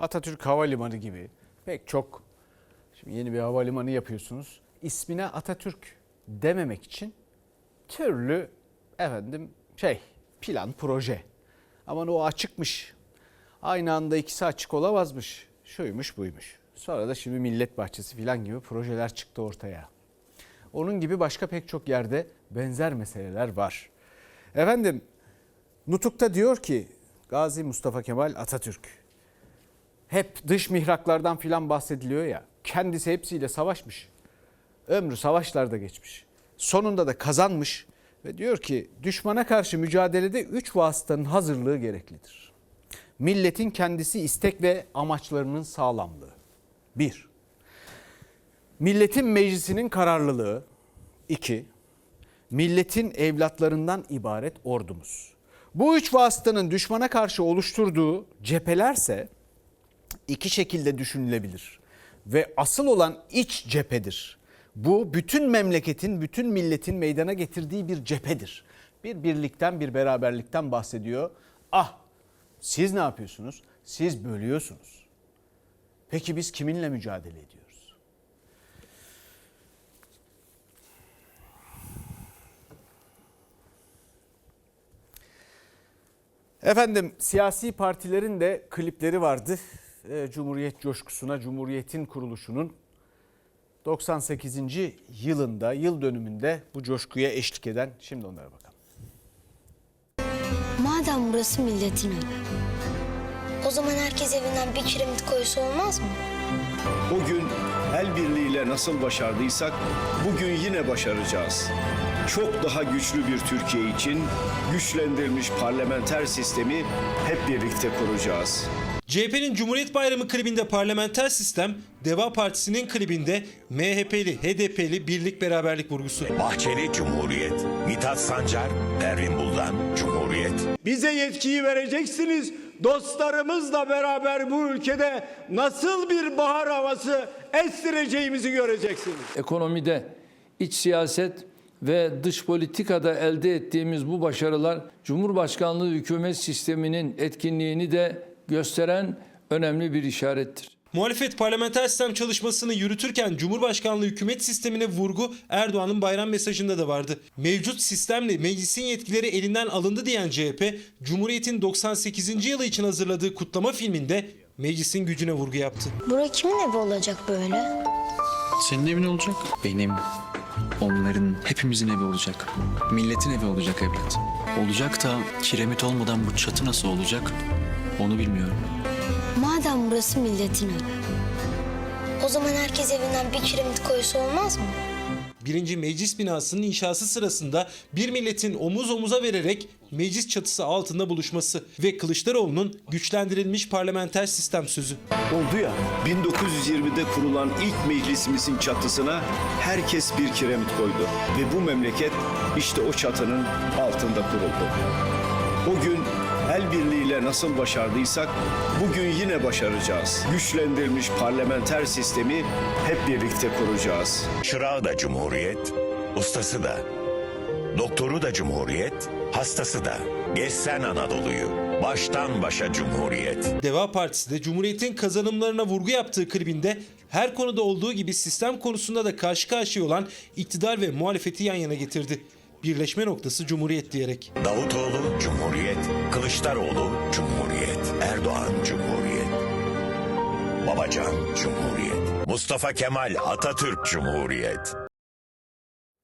Atatürk Havalimanı gibi pek çok şimdi yeni bir havalimanı yapıyorsunuz. İsmine Atatürk dememek için türlü efendim şey plan proje. Aman o açıkmış. Aynı anda ikisi açık olamazmış. Şuymuş buymuş. Sonra da şimdi millet bahçesi falan gibi projeler çıktı ortaya. Onun gibi başka pek çok yerde benzer meseleler var. Efendim Nutuk'ta diyor ki Gazi Mustafa Kemal Atatürk hep dış mihraklardan filan bahsediliyor ya. Kendisi hepsiyle savaşmış. Ömrü savaşlarda geçmiş. Sonunda da kazanmış ve diyor ki düşmana karşı mücadelede üç vasıtanın hazırlığı gereklidir. Milletin kendisi istek ve amaçlarının sağlamlığı. Bir, milletin meclisinin kararlılığı. İki, milletin evlatlarından ibaret ordumuz. Bu üç vasıtanın düşmana karşı oluşturduğu cephelerse iki şekilde düşünülebilir. Ve asıl olan iç cephedir. Bu bütün memleketin, bütün milletin meydana getirdiği bir cephedir. Bir birlikten, bir beraberlikten bahsediyor. Ah, siz ne yapıyorsunuz? Siz bölüyorsunuz. Peki biz kiminle mücadele ediyoruz? Efendim siyasi partilerin de klipleri vardı. Ee, Cumhuriyet coşkusuna, Cumhuriyet'in kuruluşunun 98. yılında, yıl dönümünde bu coşkuya eşlik eden şimdi onlara bakalım. Madem burası milletin evi. O zaman herkes evinden bir kiremit koysa olmaz mı? O gün el birliğiyle nasıl başardıysak bugün yine başaracağız. Çok daha güçlü bir Türkiye için güçlendirilmiş parlamenter sistemi hep birlikte kuracağız. CHP'nin Cumhuriyet Bayramı klibinde parlamenter sistem, Deva Partisi'nin klibinde MHP'li, HDP'li birlik beraberlik vurgusu. Bahçeli Cumhuriyet, Mithat Sancar, Pervin Buldan Cumhuriyet. Bize yetkiyi vereceksiniz. Dostlarımızla beraber bu ülkede nasıl bir bahar havası estireceğimizi göreceksiniz. ekonomide, iç siyaset ve dış politikada elde ettiğimiz bu başarılar Cumhurbaşkanlığı hükümet sisteminin etkinliğini de gösteren önemli bir işarettir. Muhalefet parlamenter sistem çalışmasını yürütürken Cumhurbaşkanlığı hükümet sistemine vurgu Erdoğan'ın bayram mesajında da vardı. Mevcut sistemle meclisin yetkileri elinden alındı diyen CHP, Cumhuriyet'in 98. yılı için hazırladığı kutlama filminde meclisin gücüne vurgu yaptı. Bura kimin evi olacak böyle? Senin evin olacak. Benim. Onların hepimizin evi olacak. Milletin evi olacak evlat. Olacak da kiremit olmadan bu çatı nasıl olacak? Onu bilmiyorum. Madem burası milletin evi. O zaman herkes evinden bir kiremit koysa olmaz mı? Birinci meclis binasının inşası sırasında bir milletin omuz omuza vererek meclis çatısı altında buluşması ve Kılıçdaroğlu'nun güçlendirilmiş parlamenter sistem sözü. Oldu ya 1920'de kurulan ilk meclisimizin çatısına herkes bir kiremit koydu. Ve bu memleket işte o çatının altında kuruldu. O gün el birliğiyle nasıl başardıysak bugün yine başaracağız. Güçlendirilmiş parlamenter sistemi hep birlikte kuracağız. Çırağı da Cumhuriyet, ustası da. Doktoru da Cumhuriyet, hastası da. Gezsen Anadolu'yu, baştan başa Cumhuriyet. Deva Partisi de Cumhuriyet'in kazanımlarına vurgu yaptığı klibinde her konuda olduğu gibi sistem konusunda da karşı karşıya olan iktidar ve muhalefeti yan yana getirdi. Birleşme noktası Cumhuriyet diyerek. Davutoğlu Cumhuriyet, Kılıçdaroğlu Cumhuriyet, Erdoğan Cumhuriyet. Babacan Cumhuriyet. Mustafa Kemal Atatürk Cumhuriyet.